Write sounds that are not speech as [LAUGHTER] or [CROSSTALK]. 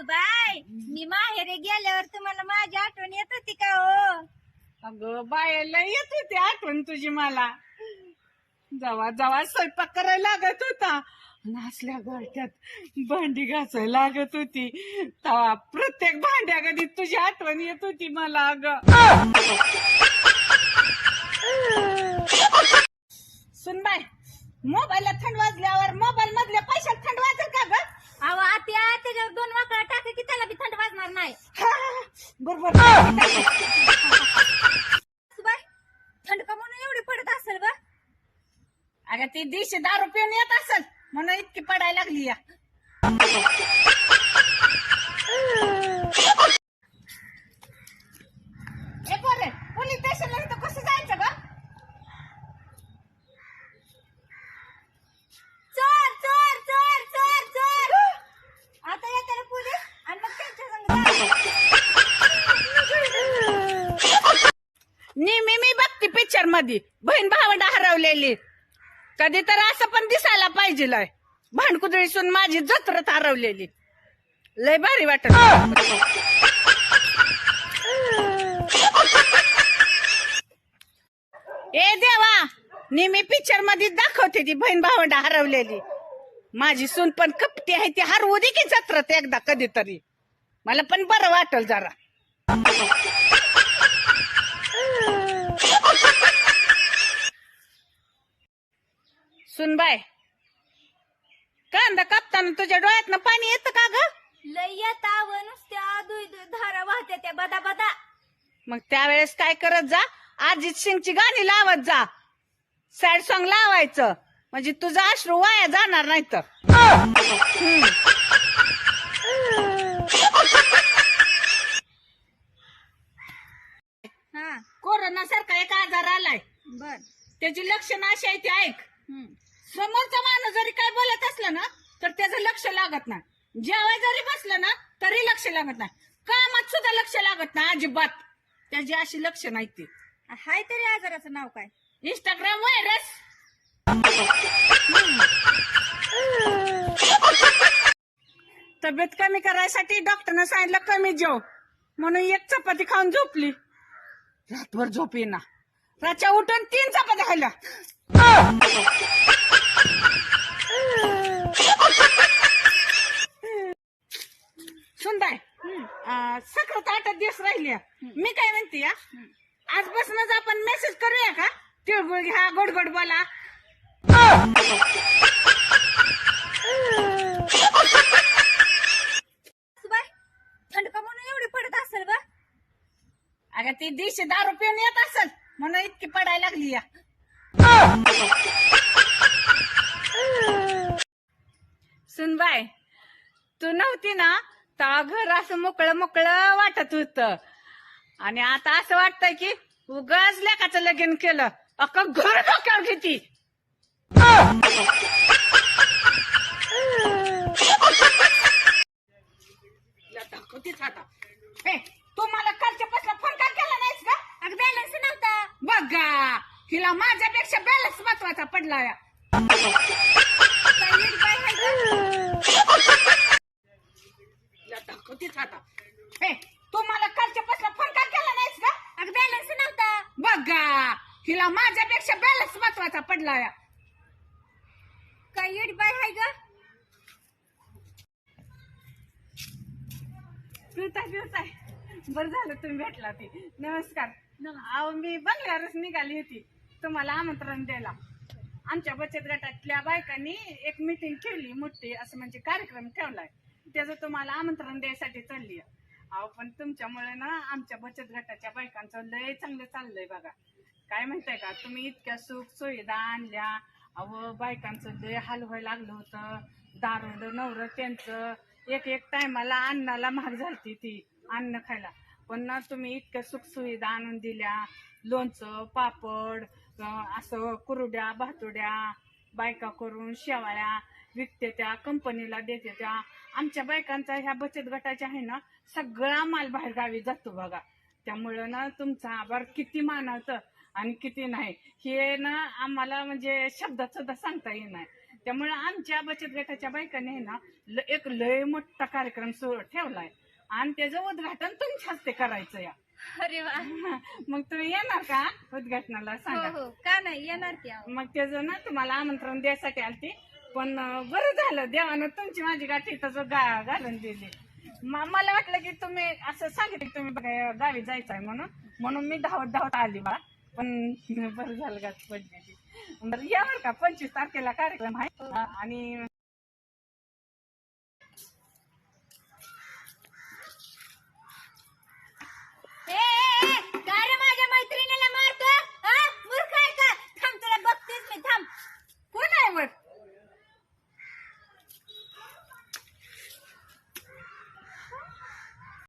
सासूबाई मी माहेरी गेल्यावर तुम्हाला माझी आठवण येत होती का हो? अगं बायाला येत होती आठवण तुझी मला. जवा जवा स्वयंपाक करायला लागत होता. आणि असल्या घरट्यात भांडी घासायला लागत होती. तेव्हा प्रत्येक भांड्या कधी तुझी आठवण येत होती मला अगं सुनबाई मोबाईलला थंड वाजल्यावर मोबाईल मधल्या पैशात थंड वाजेल का ग अहो आत्या त्याच्यावर दोन वाकडा टाका की त्याला बी थंड वाजणार नाही हा, बरोबर. थंड का म्हणून एवढी पडत असेल ग अगं ती दिवशी दारू पिऊन येत असेल. म्हणून इतकी पडायला लागली या. मी मी बघते पिक्चरमध्ये बहीण भावंड हरवलेली. कधी तर असं पण दिसायला पाहिजे लय भांडकुदळीसून माझी जत्रत हरवलेली. लय भारी वाटत. ए देवा नेहमी पिक्चरमध्ये दाखवते ती बहीण भावंड हरवलेली. माझी सून पण कपटी आहे ती हरवू दे की जत्रत एकदा कधीतरी. मला पण बरं वाटल जरा. सुनबाय कांदा कापताना तुझ्या डोळ्यातनं पाणी येतं का ग? लय येताव नुसत्या दुई दुई धारा वाहत्या त्या बदा बदा. मग त्यावेळेस काय करत जा? अजित सिंगची गाणी लावत जा. सॅड सॉंग लावायचं. म्हणजे तुझा अश्रू वाया जाणार नाही तर हम्म. हा कोरोना सारखा एक आजार आलाय बर त्याची लक्षणं अशी आहे ती ऐक. समोरचा माणूस जरी काय बोलत असलं ना तर त्याचं लक्ष लागत नाही. जेवाय जरी बसलं ना तरी लक्ष लागत नाही. कामात सुद्धा लक्ष लागत नाही अजिबात. त्याची अशी लक्ष नाही ती. हाय तरी आजाराचं नाव काय? इंस्टाग्राम व्हायरस तब्येत कमी करायसाठी डॉक्टरनं सांगितलं कमी जेव. म्हणून एक चपाती खाऊन झोपली. रातभर झोप येईना. रातच्या उठून तीन चपात्या खाल्ल्या. सुंदर सकाळ आठ दिवस राहिले मी काय म्हणते या आजपासूनच आपण मेसेज करूया का? तिळगुळ घ्या गोड गोड बोला थंड का म्हणून एवढी पडत असेल ग अगं ती दिवशी दारू पिऊन येत असेल. म्हणून इतकी पडायला लागली या. सुनबाय तू नव्हती ना तेव्हा घर असं मोकळं मोकळं वाटत होत. आणि आता असं वाटतंय की उगाच लेखाचं लगीन केलं. अक्क घर डोक्यावर घेती तिला दाखवतेच आता हे तू मला कालच्या पासून फोन का केला नाहीस का अगं बॅलन्स नव्हता तिला माझ्यापेक्षा बॅलन्स महत्त्वाचा पडला या. काय नीट बाय हाय ग? तिला दाखवतेच आता हे तू मला कालच्या पासून फोन का केला नाहीस का अगं बॅलन्स नव्हता. बघा तिला माझ्यापेक्षा बॅलन्स महत्त्वाचा पडला या. काय नीट बाय हाय ग? पिवताय पिवताय. बरं झालं तुम्ही भेटला ती. नमस्कार. अहो मी बंगल्यावरच निघाली होती. तुम्हाला आमंत्रण द्यायला. आमच्या बचत गटातल्या बायकांनी एक मीटिंग ठेवली मोठी असं म्हणजे कार्यक्रम ठेवलाय. त्याचं तुम्हाला आमंत्रण द्यायसाठी चालली आहे. अहो पण तुमच्यामुळे ना आमच्या बचत गटाच्या बायकांचं लय चांगलं चाललंय बघा. काय म्हणताय का तुम्ही इतक्या सुख सुविधा आणल्या. अहो बायकांचं लय हाल व्हायला लागलं होतं. दारुड नवरं त्यांचं. एक एक टायमाला अन्नाला महाग झालती ती अन्न खायला. पण ना तुम्ही इतक्या सुख सुविधा आणून दिल्या. लोणचं पापड असं कुरुड्या भातुड्या बायका करून शेवाळ्या विकते त्या कंपनीला देते त्या. आमच्या बायकांचा ह्या बचत गटाच्या आहे ना सगळा माल बाहेर गावी जातो बघा. त्यामुळं ना तुमचा आभार किती मानावतं आणि किती नाही. हे ना आम्हाला म्हणजे शब्दात सुद्धा सांगता येणार त्यामुळे आमच्या बचत गटाच्या बायकांनी आहे ना एक लय मोठा कार्यक्रम सुरू ठेवलाय. आणि त्याचं उद्घाटन तुमच्या हस्ते करायचं या अरे वा. मग तुम्ही येणार का उद्घाटनाला? हो सांगा. हो. का नाही? येणार की अहो. मग त्याचं ना तुम्हाला आमंत्रण द्यायसाठी आलती. पण अं, बरं झालं. देवानं तुमची माझी गाठी तसं गा घालून दिली. म- मला वाटलं की तुम्ही असं सांगितलं की तुम्ही बघा गावी जायचं आहे म्हणून. म्हणून मी धावत धावत आली बा. पण [LAUGHS] बरं झालं गाठ पडली बरं या बरं का? पंचवीस तारखेला कार्यक्रम आहे. आणि